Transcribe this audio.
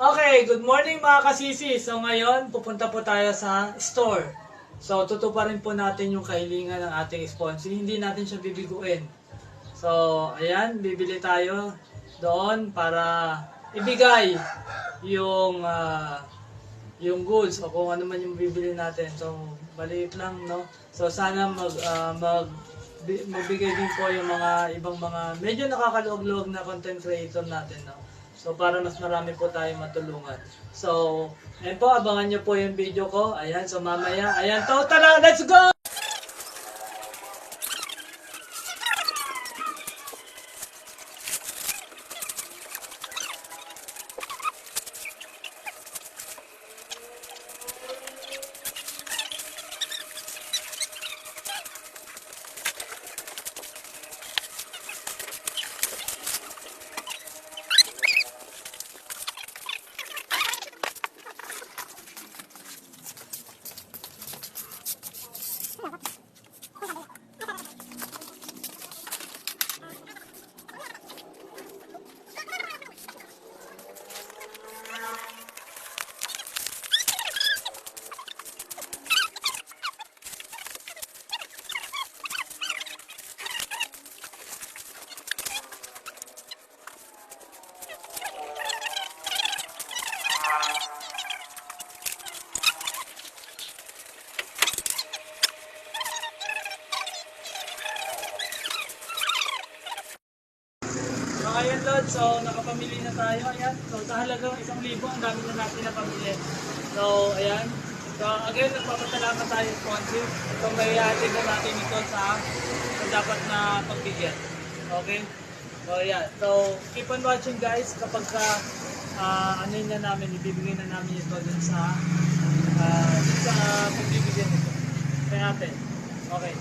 Okay, good morning mga kasisi. So ngayon, pupunta po tayo sa store. So tutuparin po natin yung kahilingan ng ating sponsor. Hindi natin siya bibiguin. So, ayan, bibili tayo doon para ibigay yung ah, yung goods o kung ano man yung bibili natin. So, maliit lang, no? So, sana mag, ah, mag bi- magbigay din po yung mga ibang mga medyo nakakaluwag-luwag na content creator natin, no? So, para mas marami po tayo matulungan. So, ayan po, abangan nyo po yung video ko. Ayan, so mamaya, ayan to, tara, let's go! So ayan Lord, so nakapamili na tayo. Ayan, so sa halagang isang libo, ang dami na natin napamili. So ayan, so again, nagpapasalamat tayo sponsor. So may atin na natin ito sa, sa dapat na pagbigyan. Okay? So ayan, so keep on watching guys kapag ka ah, ano na namin, ibibigay na namin ito dun sa ah, dun sa pagbibigyan nito. Kaya natin. Okay.